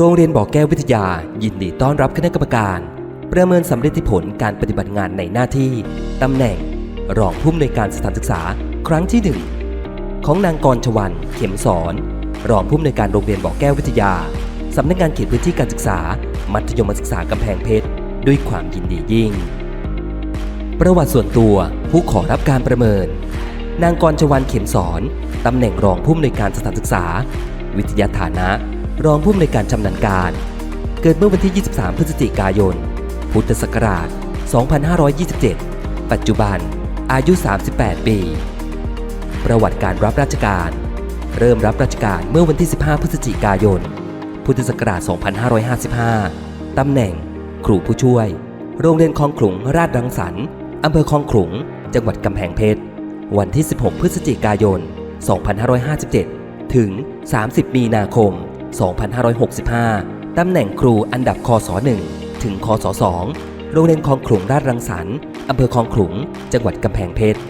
โรงเรียนบ่อแก้ววิทยา ยินดีต้อนรับคณะกรรมการ ประเมินสำเร็จผลการปฏิบัติงานในหน้าที่ตำแหน่ง รองผู้อำนวยการสถานศึกษาครั้งที่หนึ่งของนางกรชวันเข็มสอนรองผู้อำนวยการโรงเรียนบ่อแก้ววิทยาสำนักงานเขตพื้นที่การศึกษา มัธยมศึกษากำแพงเพชรด้วยความยินดียิ่ง ประวัติส่วนตัวผู้ขอรับการประเมิน นางกรชวันเข็มสอนตำแหน่งรองผู้อำนวยการสถานศึกษา วิทยาฐานะ รองผู้อำนวยการชำนาญการ เกิดเมื่อวันที่ 23 พฤศจิกายน พุทธศักราช 2527 ปัจจุบัน อายุ 38 ปี ประวัติการรับราชการ เริ่มรับราชการเมื่อวันที่ 15 พฤศจิกายน พุทธศักราช 2555 ตำแหน่ง ครูผู้ช่วย โรงเรียนคลองขลุงราชรังสรรค์อำเภอคลองขลุง จังหวัดกำแพงเพชร วันที่ 16 พฤศจิกายน 2557 ถึง 30 มีนาคม 2565 ตำแหน่งครูอันดับคศ1ถึงคศ2โรงเรียนคลองขลุงราชรังสรรค์อำเภอคลองขลุง จังหวัดกำแพงเพชร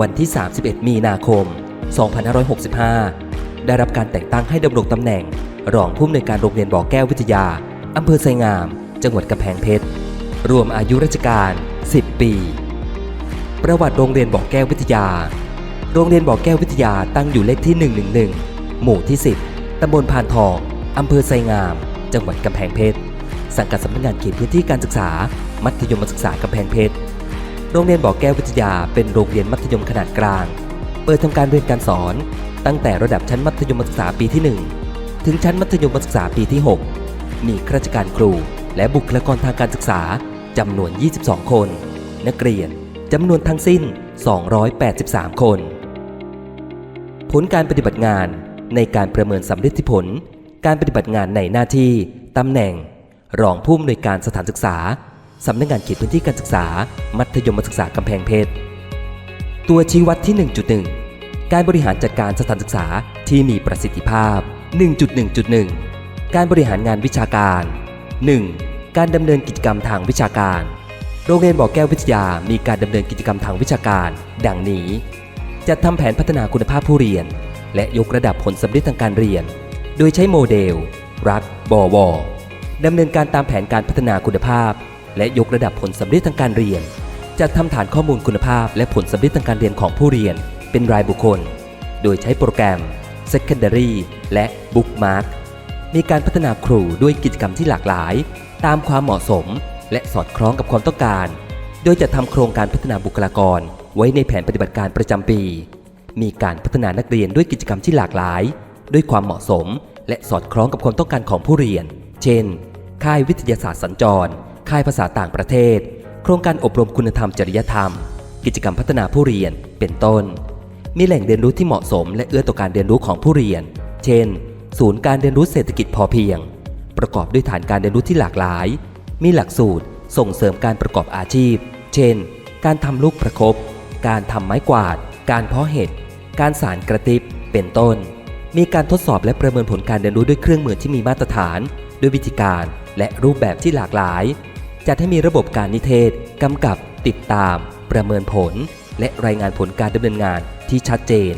วันที่ 31 มีนาคม 2565 ได้รับการแต่งตั้งให้ดำรงตำแหน่ง รองผู้อำนวยการโรงเรียนบ่อแก้ววิทยาอำเภอไซงาม จังหวัดกำแพงเพชร รวมอายุราชการ 10 ปี ประวัติโรงเรียนบ่อแก้ววิทยา โรงเรียนบ่อแก้ววิทยาตั้งอยู่เลขที่ 111 หมู่ที่ 10 ตำบลพานทอง อำเภอไซงาม จังหวัดกำแพงเพชร สังกัดสำนักงานเขตพื้นที่การศึกษา มัธยมศึกษากำแพงเพชร โรงเรียนบ่อแก้ววิทยาเป็นโรงเรียนมัธยมขนาดกลาง เปิดทำการเรียนการสอน ตั้งแต่ระดับชั้นมัธยมศึกษาปีที่ 1 ถึงชั้นมัธยมศึกษาปีที่ 6 มีข้าราชการครู และบุคลากรทางการศึกษาจำนวน 22 คน นักเรียนจำนวนทั้งสิ้น 283 คน ผลการปฏิบัติงาน ในการประเมินสำเร็จผล การปฏิบัติงานในหน้าที่ตำแหน่ง รองผู้อำนวยการสถานศึกษาสำนักงานเขตพื้นที่การศึกษา มัธยมศึกษากำแพงเพชร ตัวชี้วัดที่ 1.1 การบริหารจัดการสถานศึกษาที่มีประสิทธิภาพ 1.1.1 การบริหารงานวิชาการ 1. การดำเนินกิจกรรมทางวิชาการ โรงเรียนบ่อแก้ววิทยามีการดำเนินกิจกรรมทางวิชาการ ดังนี้ จัดทำแผนพัฒนาคุณภาพผู้เรียน และยกระดับผลสำเร็จทางการเรียน โดยใช้โมเดล รัฐบอวดำเนินการตามแผนการพัฒนาคุณภาพ และยกระดับผลสำเร็จทางการเรียน จัดทำฐานข้อมูลคุณภาพ และผลสำเร็จทางการเรียนของผู้เรียน เป็นรายบุคคล โดยใช้โปรแกรม Secondary และ Bookmark มีการพัฒนาครูด้วยกิจกรรมที่หลากหลาย ตามความเหมาะสม และสอดคล้องกับความต้องการ โดยจะทำโครงการพัฒนาบุคลากร ไว้ในแผนปฏิบัติการประจำปี มีการพัฒนานักเรียนด้วยกิจกรรมที่หลากหลาย ด้วยความเหมาะสม และสอดคล้องกับความต้องการของผู้เรียน เช่น ค่ายวิทยาศาสตร์สัญจร ค่ายภาษาต่างประเทศ โครงการอบรมคุณธรรมจริยธรรม กิจกรรมพัฒนาผู้เรียน เป็นต้น มีแหล่งเรียนรู้ที่เหมาะสม และเอื้อต่อการเรียนรู้ของผู้เรียน เช่น ศูนย์การเรียนรู้เศรษฐกิจพอเพียง ประกอบด้วยฐานการเรียนรู้ที่หลากหลาย มีหลักสูตร ส่งเสริมการประกอบอาชีพ เช่น การทำลูกประคบการทำไม้กวาด การเพาะเห็ด การสารกระติบ เป็นต้น มีการทดสอบและประเมินผลการเรียนรู้ด้วยเครื่องมือที่มีมาตรฐาน ด้วยวิธีการและรูปแบบที่หลากหลาย จัดให้มีระบบการนิเทศ กำกับ ติดตาม ประเมินผล และรายงานผลการดำเนินงานที่ชัดเจน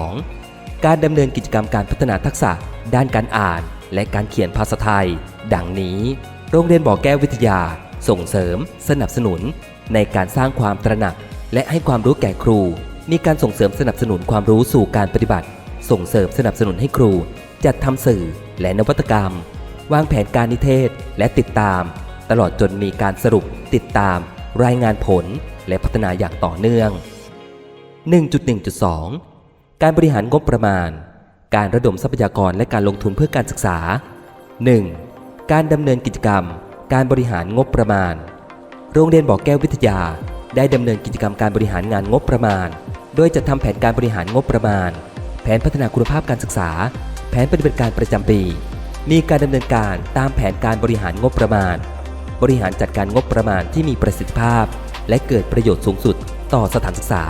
2. การดำเนินกิจกรรมการพัฒนาทักษะ ด้านการอ่าน และการเขียนภาษาไทย ดังนี้ โรงเรียนบ่อแก้ววิทยา ส่งเสริม สนับสนุน ในการสร้างความตระหนัก และให้ความรู้แก่ครู มีการส่งเสริมสนับสนุนความรู้สู่การปฏิบัติ ส่งเสริมสนับสนุนให้ครู จัดทำสื่อและนวัตกรรม วางแผนการนิเทศและติดตาม ตลอดจนมีการสรุป ติดตาม รายงานผล และพัฒนาอย่างต่อเนื่อง 1.1.2 การบริหารงบประมาณ การระดมทรัพยากรและการลงทุนเพื่อการศึกษา 1. การดำเนินกิจกรรม การบริหารงบประมาณ โรงเรียนบ่อแก้ววิทยา ได้ดำเนินกิจกรรมการบริหารงานงบประมาณ โดยจะทำแผนการบริหารงบประมาณ แผนพัฒนาคุณภาพการศึกษา แผนปฏิบัติการประจำปี มีการดำเนินการตามแผนการบริหารงบประมาณ บริหารจัดการงบประมาณที่มีประสิทธิภาพ และเกิดประโยชน์สูงสุด ต่อสถานศึกษา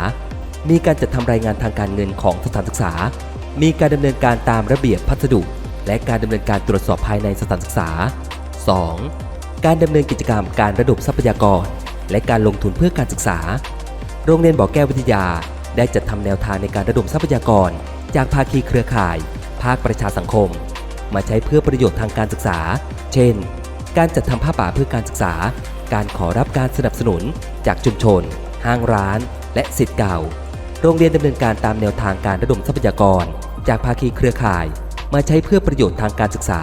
มีการจัดทำรายงานทางการเงินของสถานศึกษา มีการดำเนินการตามระเบียบพัสดุ และการดำเนินการตรวจสอบภายในสถานศึกษา 2. การดำเนินกิจกรรมการระดมทรัพยากร และการลงทุนเพื่อการศึกษา โรงเรียนบ่อแก้ววิทยา ได้จัดทำแนวทางในการระดมทรัพยากร จากภาคีเครือข่าย ภาคประชาสังคม มาใช้เพื่อประโยชน์ทางการศึกษา เช่น การจัดทำผ้าป่าเพื่อการศึกษา การขอรับการสนับสนุน จากชุมชน ห้างร้าน และสิทธิ์เก่า โรงเรียนดำเนินการตามแนวทางการระดมทรัพยากร จากภาคีเครือข่าย มาใช้เพื่อประโยชน์ทางการศึกษา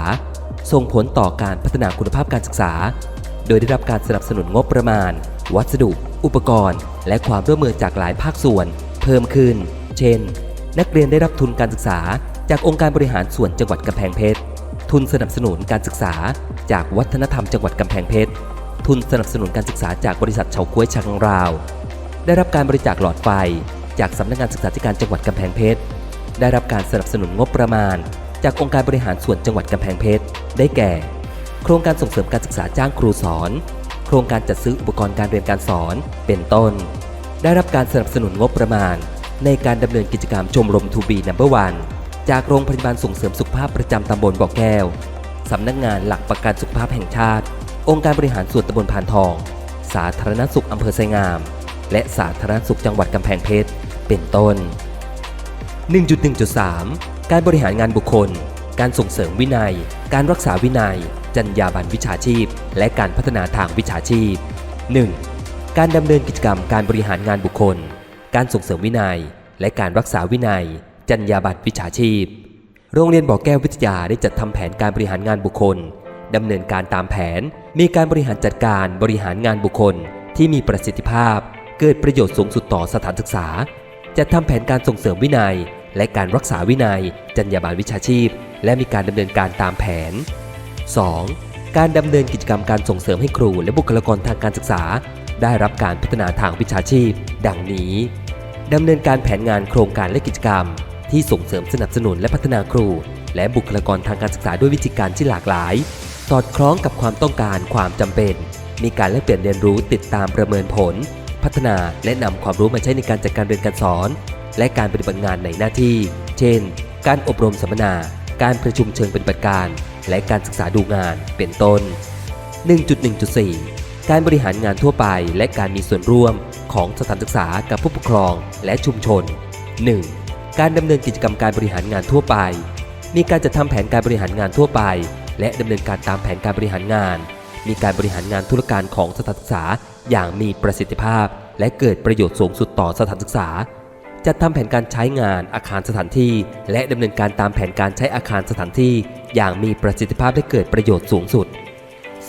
ส่งผลต่อการพัฒนาคุณภาพการศึกษา โดยได้รับการสนับสนุนงบประมาณ วัสดุ อุปกรณ์ และความร่วมมือจากหลายภาคส่วน เพิ่มขึ้น เช่น นักเรียนได้รับทุนการศึกษาจากองค์การบริหารส่วนจังหวัดกำแพงเพชร ทุนสนับสนุนการศึกษาจากวัฒนธรรมจังหวัดกำแพงเพชร ทุนสนับสนุนการศึกษาจากบริษัทเฉาก้วยชังราว ได้รับการบริจาคหลอดไฟจากสำนักงานศึกษาธิการจังหวัดกำแพงเพชร ได้รับการสนับสนุนงบประมาณ จากองค์การบริหารส่วนจังหวัดกำแพงเพชร ได้แก่ โครงการส่งเสริมการศึกษาจ้างครูสอน โครงการจัดซื้ออุปกรณ์การเรียนการสอน เป็นต้น ได้รับการสนับสนุนงบประมาณ ในการดำเนินกิจกรรมชมรมทูบีนัมเบอร์วันจากโรงพยาบาลส่งเสริมสุขภาพประจำตำบลบ่อแก้วสำนักงานหลักประกันสุขภาพแห่งชาติ องค์การบริหารส่วนตำบลพานทอง สาธารณสุขอำเภอไซงาม และสาธารณสุขจังหวัดกำแพงเพชร เป็นต้น 1.1.3 การบริหารงานบุคคล การส่งเสริมวินัย การรักษาวินัย จรรยาบรรณวิชาชีพ และการพัฒนาทางวิชาชีพ 1. การดำเนินกิจกรรมการบริหารงานบุคคล การส่งเสริมวินัย และการรักษาวินัย จรรยาบรรณวิชาชีพ โรงเรียนบ่อแก้ววิทยาได้จัดทำแผนการบริหารงานบุคคลดำเนินการตามแผน มีการบริหารจัดการบริหารงานบุคคล ที่มีประสิทธิภาพ เกิดประโยชน์สูงสุดต่อสถานศึกษา จัดทำแผนการส่งเสริมวินัย และการรักษาวินัย จรรยาบรรณวิชาชีพ และมีการดำเนินการตามแผน 2. การดำเนินกิจกรรมการส่งเสริมให้ครูและบุคลากรทางการศึกษา ได้รับการพัฒนาทางวิชาชีพ ดังนี้ดำเนินการแผนงานโครงการและกิจกรรม ที่ส่งเสริมสนับสนุนและพัฒนาครู และบุคลากรทางการศึกษาด้วยวิธีการที่หลากหลาย สอดคล้องกับความต้องการความจำเป็น มีการแลกเปลี่ยนเรียนรู้ติดตามประเมินผล พัฒนาและนำความรู้มาใช้ในการจัดการเรียนการสอน และการปฏิบัติงานในหน้าที่ เช่น การอบรมสัมมนา การประชุมเชิงปฏิบัติการ และการศึกษาดูงานเป็นต้น 1.1.4 การบริหารงานทั่วไปและการมีส่วนร่วมของสถานศึกษากับผู้ปกครองและชุมชน 1. การดำเนินกิจกรรมการบริหารงานทั่วไป มีการจัดทำแผนการบริหารงานทั่วไป และดำเนินการตามแผนการบริหารงาน มีการบริหารงานธุรการของสถานศึกษาอย่างมีประสิทธิภาพ และเกิดประโยชน์สูงสุดต่อสถานศึกษา จัดทำแผนการใช้งานอาคารสถานที่ และดำเนินการตามแผนการใช้อาคารสถานที่ อย่างมีประสิทธิภาพและเกิดประโยชน์สูงสุด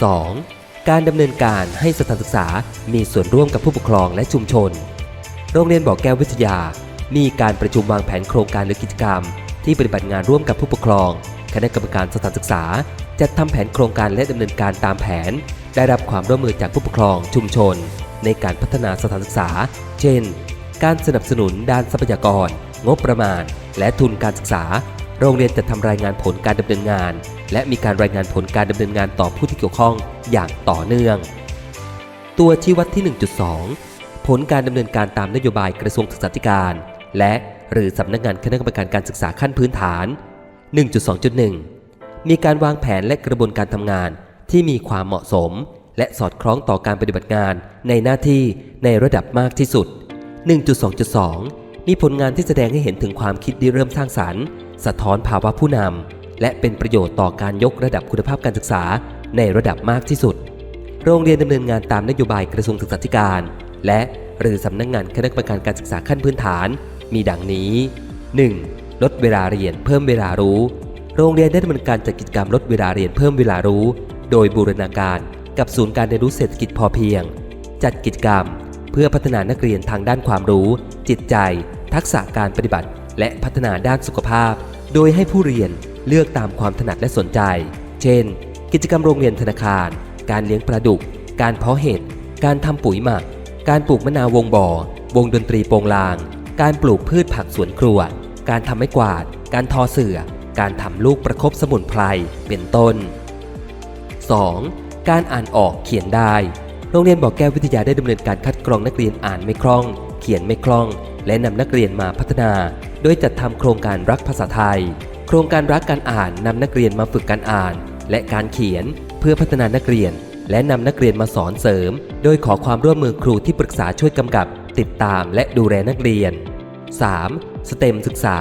2. การดำเนินการให้สถานศึกษามีส่วนร่วมกับผู้ปกครองและชุมชน โรงเรียนบ่อแก้ววิทยา มีการประชุมวางแผนโครงการหรือกิจกรรม ที่ปฏิบัติงานร่วมกับผู้ปกครอง คณะกรรมการสถานศึกษา จัดทำแผนโครงการและดำเนินการตามแผน ได้รับความร่วมมือจากผู้ปกครองชุมชน ในการพัฒนาสถานศึกษา เช่น การสนับสนุนด้านทรัพยากร งบประมาณ และทุนการศึกษา โรงเรียนจะทำรายงานผลการดำเนินงาน และมีการรายงานผลการดำเนินงานต่อผู้ที่เกี่ยวข้อง อย่างต่อเนื่อง ตัวชี้วัดที่ 1.2 ผลการดำเนินการตามนโยบายกระทรวงศึกษาธิการ และหรือสำนักงานคณะกรรมการการศึกษาขั้นพื้นฐาน 1.2.1 มีการวางแผนและกระบวนการทำงานที่มีความเหมาะสม และสอดคล้องต่อการปฏิบัติงานในหน้าที่ในระดับมากที่สุด 1.2.2 มีผลงานที่แสดงให้เห็นถึงความคิดริเริ่มสร้างสรรค์ สะท้อนภาวะผู้นำและเป็นประโยชน์ต่อการยกระดับคุณภาพการศึกษา ในระดับมากที่สุด โรงเรียนดำเนินงานตามนโยบายกระทรวงศึกษาธิการ และหรือสำนักงงานคณะกรรมการการศึกษาขั้นพื้นฐาน มีดังนี้ 1. ลดเวลาเรียนเพิ่มเวลารู้ โรงเรียนได้ดำเนินการจัดกิจกรรมลดเวลาเรียนเพิ่มเวลารู้ โดยบูรณาการกับศูนย์การเรียนรู้เศรษฐกิจพอเพียง จัดกิจกรรม เพื่อพัฒนานักเรียนทางด้านความรู้ จิตใจ ทักษะการปฏิบัติ และพัฒนาด้านสุขภาพ โดยให้ผู้เรียนเลือกตามความถนัดและสนใจ เช่น กิจกรรมโรงเรียนธนาคาร การเลี้ยงปลาดุก การเพาะเห็ด การทำปุ๋ยหมัก การปลูกมะนาววงบ่อ วงดนตรีโปงลาง การปลูกพืชผักสวนครัว การทำไม้กวาด การทอเสื่อการทำลูกประคบสมุนไพร เป็นต้น 2. การอ่านออกเขียนได้ โรงเรียนบ่อแก้ววิทยาได้ดำเนินการคัดกรองนักเรียนอ่านไม่คล่อง เขียนไม่คล่อง และนำนักเรียนมาพัฒนา โดยจัดทำโครงการรักภาษาไทย โครงการรักการอ่านนำนักเรียนมาฝึกการอ่าน และการเขียนเพื่อพัฒนานักเรียน และนำนักเรียนมาสอนเสริม โดยขอความร่วมมือครูที่ปรึกษาช่วยกำกับ ติดตามและดูแลนักเรียน 3. สเต็มศึกษา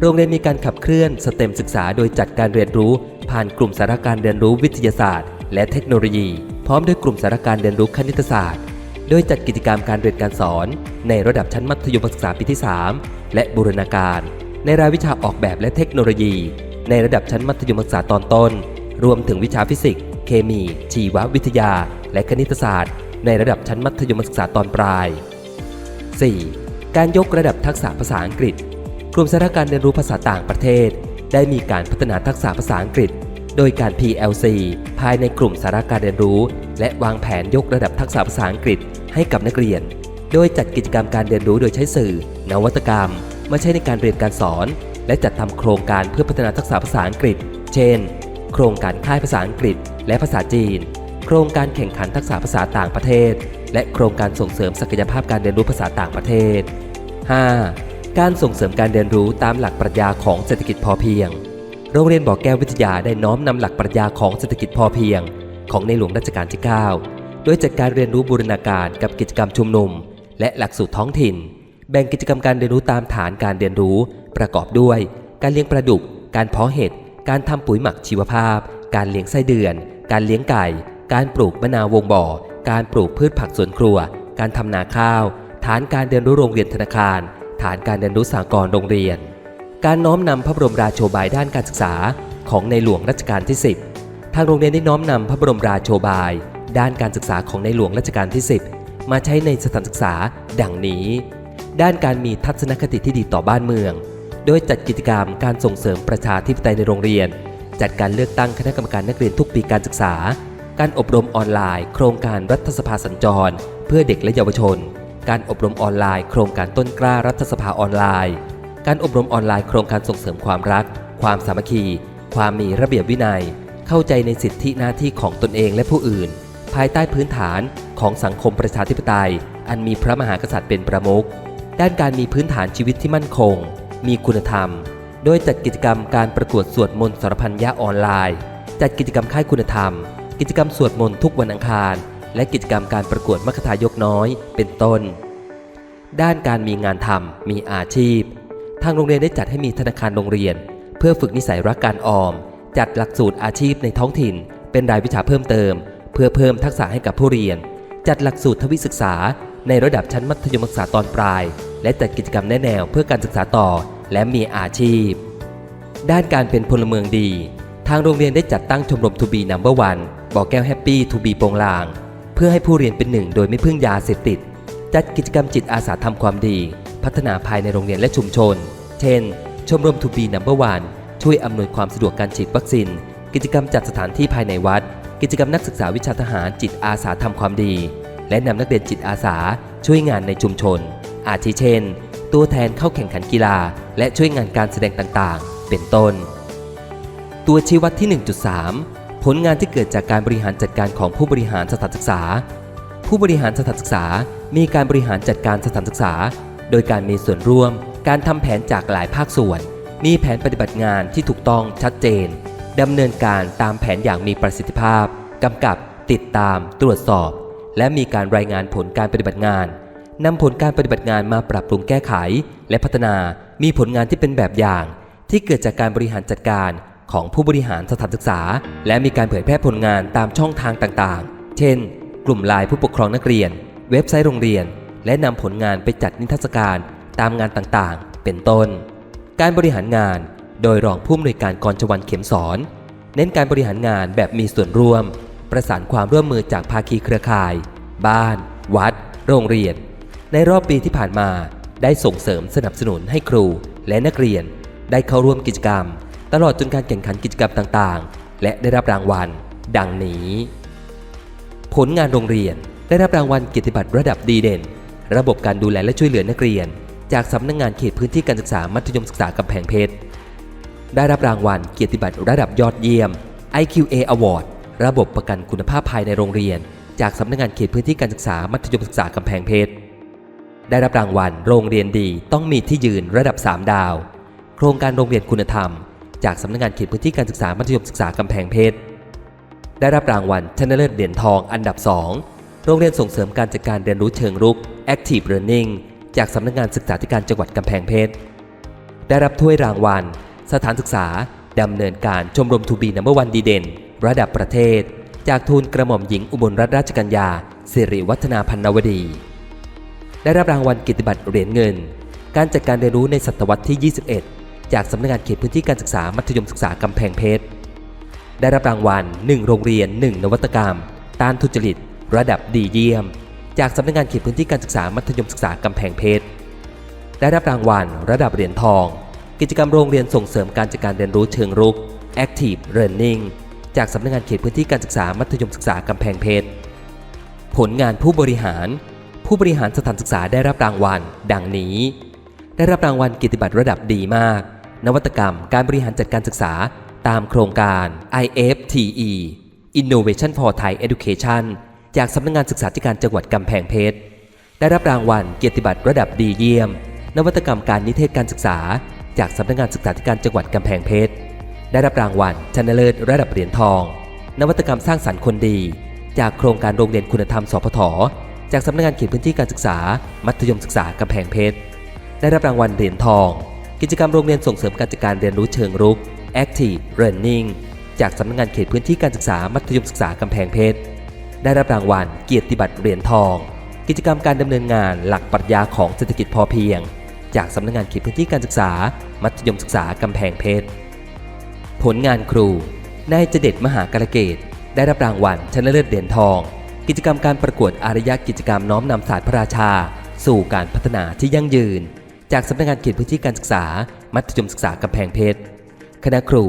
โรงเรียนมีการขับเคลื่อนสเต็มศึกษาโดยจัดการเรียนรู้ ผ่านกลุ่มสาระการเรียนรู้วิทยาศาสตร์ และเทคโนโลยี พร้อมด้วยกลุ่มสาระการเรียนรู้คณิตศาสตร์ โดยจัดกิจกรรมการเรียนการสอน ในระดับชั้นมัธยมศึกษาปีที่ 3 และบูรณาการ ในรายวิชาออกแบบและเทคโนโลยี ในระดับชั้นมัธยมศึกษาตอนต้น รวมถึงวิชาฟิสิกส์ เคมี ชีววิทยา และคณิตศาสตร์ ในระดับชั้นมัธยมศึกษาตอนปลาย 4. การยกระดับทักษะภาษาอังกฤษ กลุ่มสาระการเรียนรู้ภาษาต่างประเทศ ได้มีการพัฒนาทักษะภาษาอังกฤษ โดยการ PLC ภายในกลุ่มสาระการเรียนรู้ และวางแผนยกระดับทักษะภาษาอังกฤษให้กับนักเรียน โดยจัดกิจกรรมการเรียนรู้โดยใช้สื่อ นวัตกรรม มาใช้ในการเรียนการสอน และจัดทำโครงการเพื่อพัฒนาทักษะภาษาอังกฤษ เช่น โครงการค่ายภาษาอังกฤษ และภาษาจีน โครงการแข่งขันทักษะภาษาต่างประเทศ และโครงการส่งเสริมศักยภาพการเรียนรู้ภาษาต่างประเทศ 5. การส่งเสริมการเรียนรู้ตามหลักปรัชญาของเศรษฐกิจพอเพียง โรงเรียนบ่อแก้ววิทยาได้น้อมนำหลักปรัชญาของเศรษฐกิจพอเพียง ของในหลวงรัชกาลที่ 9 โดยจัดการเรียนรู้บูรณาการกับกิจกรรมชุมนุม และหลักสูตรท้องถิ่น แบ่งกิจกรรมการเรียนรู้ตามฐานการเรียนรู้ ประกอบด้วย การเลี้ยงปลาดุก การเพาะเห็ด การทำปุ๋ยหมักชีวภาพ การเลี้ยงไส้เดือน การเลี้ยงไก่ การปลูกมะนาววงบ่อ การปลูกพืชผักสวนครัว การทำนาข้าว ฐานการเรียนรู้โรงเรียนธนาคาร ฐานการเรียนรู้สากลโรงเรียน การน้อมนำพระบรมราโชบายด้านการศึกษา ของในหลวงรัชกาลที่ 10 ทางโรงเรียนได้น้อมนำพระบรมราโชบาย ด้านการศึกษาของในหลวงรัชกาลที่ 10 มาใช้ในสถานศึกษา ดังนี้ ด้านการมีทัศนคติที่ดีต่อบ้านเมือง โดยจัดกิจกรรมการส่งเสริมประชาธิปไตยในโรงเรียน จัดการเลือกตั้งคณะกรรมการนักเรียนทุกปีการศึกษา การอบรมออนไลน์ โครงการรัฐสภาสัญจร เพื่อเด็กและเยาวชน การอบรมออนไลน์ โครงการต้นกล้ารัฐสภาออนไลน์ การอบรมออนไลน์โครงการส่งเสริมความรัก ความสามัคคี ความมีระเบียบวินัย เข้าใจในสิทธิหน้าที่ของตนเองและผู้อื่น ภายใต้พื้นฐานของสังคมประชาธิปไตย อันมีพระมหากษัตริย์เป็นประมุข ด้านการมีพื้นฐานชีวิตที่มั่นคง มีคุณธรรม โดยจัดกิจกรรมการประกวดสวดมนต์สารพันยะออนไลน์ จัดกิจกรรมค่ายคุณธรรม กิจกรรมสวดมนต์ทุกวันอังคาร และกิจกรรมการประกวดมัคคทายกน้อย เป็นต้น ด้านการมีงานทำมีอาชีพ ทางโรงเรียนได้จัดให้มีธนาคารโรงเรียน เพื่อฝึกนิสัยรักการออม จัดหลักสูตรอาชีพในท้องถิ่น เป็นรายวิชาเพิ่มเติม เพื่อเพิ่มทักษะให้กับผู้เรียน จัดหลักสูตรทวิศึกษาในระดับชั้นมัธยมศึกษาตอนปลาย และจัดกิจกรรมแนแนวเพื่อการศึกษาต่อและมีอาชีพ ด้านการเป็นพลเมืองดี ทางโรงเรียนได้จัดตั้งชมรมทูบีนัมเบอร์วันบอกแก้วแฮปปี้ทูบีโปงลาง เพื่อให้ผู้เรียนเป็นหนึ่งโดยไม่พึ่งยาเสพติด จัดกิจกรรมจิตอาสาทำความดี พัฒนาภายในโรงเรียนและชุมชน เช่น ชมรมทูบีนัมเบอร์วันช่วยอำนวยความสะดวกการฉีดวัคซีน กิจกรรมจัดสถานที่ภายในวัด กิจกรรมนักศึกษาวิชาทหารจิตอาสาทำความดี และนำนักเรียนจิตอาสาช่วยงานในชุมชน อาทิเช่น ตัวแทนเข้าแข่งขันกีฬา และช่วยงานการแสดงต่างๆ เป็นต้น ตัวชี้วัดที่ 1.3 ผลงานที่เกิดจากการบริหารจัดการของผู้บริหารสถานศึกษา ผู้บริหารสถานศึกษา มีการบริหารจัดการสถานศึกษา โดยการมีส่วนร่วม การทำแผนจากหลายภาคส่วน มีแผนปฏิบัติงานที่ถูกต้องชัดเจนดำเนินการตามแผนอย่างมีประสิทธิภาพกำกับติดตาม ตรวจสอบ และมีการรายงานผลการปฏิบัติงาน นำผลการปฏิบัติงานมาปรับปรุงแก้ไข และพัฒนามีผลงานที่เป็นแบบอย่าง ที่เกิดจากการบริหารจัดการของผู้บริหารสถานศึกษา และมีการเผยแพร่ผลงานตามช่องทางต่างๆ เช่น กลุ่มไลน์ผู้ปกครองนักเรียน เว็บไซต์โรงเรียน และนำผลงานไปจัดนิทรรศการตามงานต่างๆ เป็นต้น การบริหารงาน โดยรองผู้อำนวยการกรชวันเข็มสอน เน้นการบริหารงานแบบมีส่วนร่วม ประสานความร่วมมือจากภาคีเครือข่าย บ้าน วัด โรงเรียน ในรอบปีที่ผ่านมา ได้ส่งเสริมสนับสนุนให้ครูและนักเรียน ได้เข้าร่วมกิจกรรม ตลอดจนการแข่งขันกิจกรรมต่างๆ และได้รับรางวัล ดังนี้ ผลงานโรงเรียนได้รับรางวัลเกียรติบัตรระดับดีเด่น ระบบการดูแลและช่วยเหลือนักเรียน จากสำนักงงานเขตพื้นที่การศึกษามัธยมศึกษากำแพงเพชรได้รับรางวัลเกียรติบัตรระดับยอดเยี่ยม IQA Award ระบบประกันคุณภาพภายในโรงเรียน จากสำนักงานเขตพื้นที่การศึกษามัธยมศึกษากำแพงเพชร ได้รับรางวัลโรงเรียนดีต้องมีที่ยืนระดับ 3 ดาว โครงการโรงเรียนคุณธรรม จากสำนักงานเขตพื้นที่การศึกษามัธยมศึกษากำแพงเพชรได้รับรางวัลชนะเลิศเหรียญทองอันดับ 2 โรงเรียนส่งเสริมการจัดการเรียนรู้เชิงรุก Active Learning จากสำนักงานศึกษาธิการจังหวัดกำแพงเพชรได้รับถ้วยรางวัล สถานศึกษาดำเนินการชมรมทูบีนัมเบอร์วันดีเด่น ระดับประเทศ จากทูลกระหม่อมหญิงอุบลรัตนราชกัญญาสิริวัฒนาพันนวดี ได้รับรางวัลกิตติบัตรเหรียญเงิน การจัดการเรียนรู้ในศตวรรษที่ 21 จากสำนักงานเขตพื้นที่การศึกษามัธยมศึกษากำแพงเพชร ได้รับรางวัล 1 โรงเรียน 1 นวัตกรรม ต้านทุจริต ระดับดีเยี่ยม จากสำนักงานเขตพื้นที่การศึกษามัธยมศึกษากำแพงเพชร ได้รับรางวัล ระดับเหรียญทอง กิจกรรมโรงเรียนส่งเสริมการจัดการเรียนรู้เชิงรุก Active Learning จากสำนักงานเขตพื้นที่การศึกษามัธยมศึกษากำแพงเพชร ผลงานผู้บริหาร ผู้บริหารสถานศึกษาได้รับรางวัล ดังนี้ ได้รับรางวัลกิตติบัตรระดับดีมาก นวัตกรรมการบริหารจัดการศึกษาตามโครงการ IFTE Innovation for Thai Education จากสำนักงานศึกษาธิการจังหวัดกำแพงเพชร ได้รับรางวัลเกียรติบัตรระดับดีเยี่ยม นวัตกรรมการนิเทศการศึกษา จากสำนักงานศึกษาธิการจังหวัดกำแพงเพชร ได้รับรางวัลชนะเลิศระดับเหรียญทอง นวัตกรรมสร้างสรรค์คนดี จากโครงการโรงเรียนคุณธรรมสพท จากสำนักงานเขตพื้นที่การศึกษา มัธยมศึกษากำแพงเพชร ได้รับรางวัลเหรียญทอง กิจกรรมโรงเรียนส่งเสริมการจัดการเรียนรู้เชิงรุก Active Learning จากสำนักงานเขตพื้นที่การศึกษา มัธยมศึกษากำแพงเพชร ได้รับรางวัลเกียรติบัตรเหรียญทอง กิจกรรมการดำเนินงานหลักปรัชญาของเศรษฐกิจพอเพียง จากสำนักงานเขตพื้นที่การศึกษา มัธยมศึกษากำแพงเพชร ผลงานครู นายเจเด็ดมหากรเกต ได้รับรางวัลชนะเลิศเหรียญทอง กิจกรรมการประกวดอารยกิจกรรมน้อมนำศาสตร์พระราชา สู่การพัฒนาที่ยั่งยืน จากสำนักงานเขตพื้นที่การศึกษา มัธยมศึกษากำแพงเพชร คณะครู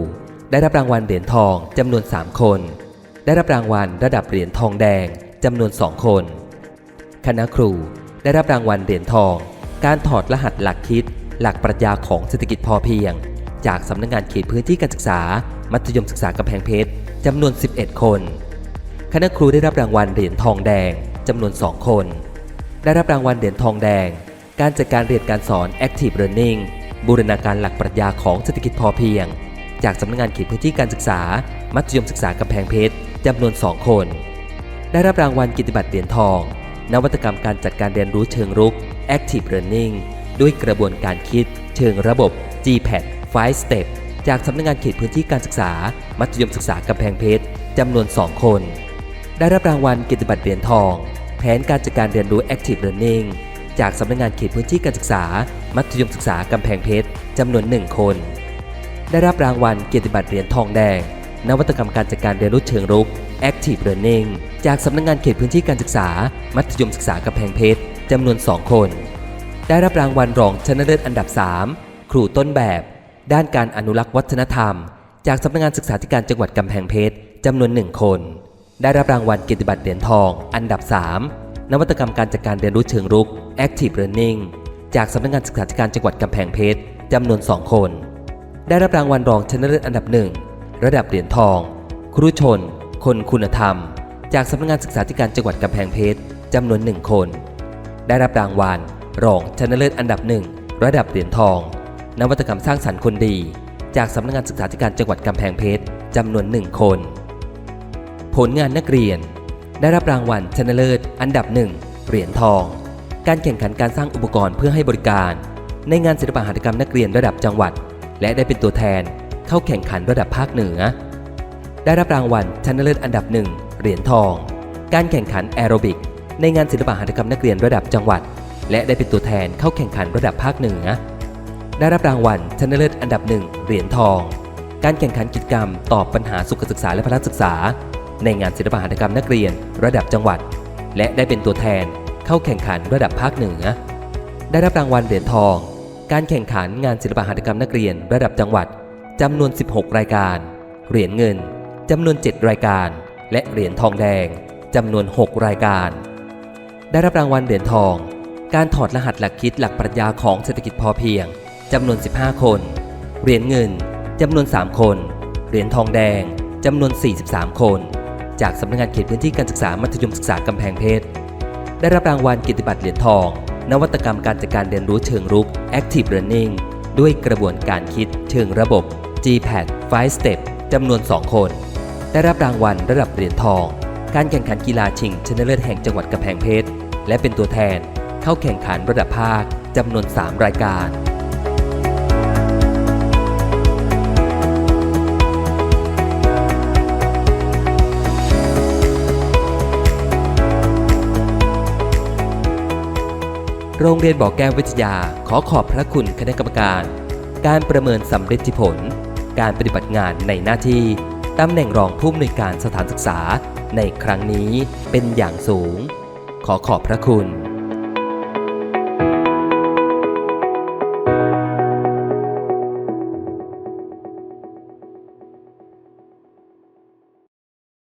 ได้รับรางวัลเหรียญทองจำนวน 3 คน ได้รับรางวัลระดับเหรียญทองแดงจำนวน 2 คน คณะครูได้รับรางวัลเหรียญทอง การถอดรหัสหลักคิด หลักปรัชญาของเศรษฐกิจพอเพียง จากสำนักงานเขตพื้นที่การศึกษา มัธยมศึกษากำแพงเพชรจำนวน 11 คน คณะครูได้รับรางวัลเหรียญทองแดงจำนวน 2 คน ได้รับรางวัลเหรียญทองแดง การจัดการเรียนการสอน Active Learning บูรณาการหลักปรัชญาของเศรษฐกิจพอเพียง จากสำนักงานเขตพื้นที่การศึกษา มัธยมศึกษากำแพงเพชรจำนวน 2 คน ได้รับรางวัลกิติบัตรเหรียญทอง นวัตกรรมการจัดการเรียนรู้เชิงรุก Active Learning ด้วยกระบวนการคิด เชิงระบบ GPAT 5 Step จากสำนักงานเขตพื้นที่การศึกษา มัธยมศึกษากำแพงเพชรจำนวน 2 คน ได้รับรางวัลกิตติบัตรเหรียญทอง แผนการจัดการเรียนรู้ Active Learning จากสำนักงานเขตพื้นที่การศึกษา มัธยมศึกษากำแพงเพชรจำนวน1คน ได้รับรางวัลเกียรติบัตรเหรียญทองแดง นวัตกรรมการจัดการเรียนรู้เชิงรุก Active Learning จากสำนักงานเขตพื้นที่การศึกษา มัธยมศึกษากำแพงเพชรจำนวน 2 คน ได้รับรางวัลรองชนะเลิศอันดับ 3 ครูต้นแบบ ด้านการอนุรักษ์วัฒนธรรม จากสำนักงานศึกษาธิการจังหวัดกำแพงเพชรจำนวน1คน ได้รับรางวัลเกียรติบัตรเหรียญทอง อันดับ 3 นวัตกรรมการจัดการเรียนรู้เชิงรุก Active Learning จากสำนักงานศึกษาธิการจังหวัดกำแพงเพชรจำนวน 2 คน ได้รับรางวัลรองชนะเลิศอันดับหนึ่งระดับเหรียญทอง ครูชน คนคุณธรรม จากสำนักงานศึกษาธิการจังหวัดกำแพงเพชรจำนวนหนึ่งคน ได้รับรางวัลรองชนะเลิศอันดับหนึ่งระดับเหรียญทอง นวัตกรรมสร้างสรรค์คนดี จากสำนักงานศึกษาธิการจังหวัดกำแพงเพชรจำนวนหนึ่งคน ผลงานนักเรียน ได้รับรางวัลชนะเลิศ อันดับหนึ่งเหรียญทอง การแข่งขันการสร้างอุปกรณ์เพื่อให้บริการ ในงานศิลปหัตถกรรมนักเรียนระดับจังหวัด และได้เป็นตัวแทนเข้าแข่งขันระดับภาคเหนือ ได้รับรางวัลชนะเลิศอันดับหนึ่งเหรียญทอง การแข่งขันแอโรบิก ในงานศิลปหัตถกรรมนักเรียนระดับจังหวัด และได้เป็นตัวแทนเข้าแข่งขันระดับภาคเหนือ ได้รับรางวัลชนะเลิศอันดับหนึ่งเหรียญทอง การแข่งขันกิจกรรมตอบปัญหาสุขศึกษาและพละศึกษา ในงานศิลปหัตถกรรมนักเรียน ระดับจังหวัด และได้เป็นตัวแทนเข้าแข่งขันระดับภาคเหนือ ได้รับรางวัลเหรียญทอง การแข่งขันงานศิลปหัตถกรรมนักเรียนระดับจังหวัดจำนวน 16 รายการ เหรียญเงินจำนวน 7 รายการ และเหรียญทองแดงจำนวน 6 รายการ ได้รับรางวัลเหรียญทอง การถอดรหัสหลักคิดหลักปรัชญาของเศรษฐกิจพอเพียงจำนวน 15 คน เหรียญเงินจำนวน 3 คน เหรียญทองแดงจำนวน 43 คน จากสำนักงานเขตพื้นที่การศึกษามัธยมศึกษากำแพงเพชร ได้รับรางวัลกิตติบัตรเหรียญทอง นวัตกรรมการจัดการเรียนรู้เชิงรุก Active Learning ด้วยกระบวนการคิดเชิงระบบ GPAT 5 Step จำนวน 2 คน ได้รับรางวัลระดับเหรียญทอง การแข่งขันกีฬาชิงชนะเลิศแห่งจังหวัดกำแพงเพชร และเป็นตัวแทน เข้าแข่งขันระดับภาคจำนวน 3 รายการ โรงเรียนบ่อแก้ววิทยาขอขอบพระคุณคณะกรรมการ การประเมินสำเร็จผล การปฏิบัติงานในหน้าที่ตำแหน่งรองผู้อำนวยการสถานศึกษาในครั้งนี้เป็นอย่างสูง ขอขอบพระคุณ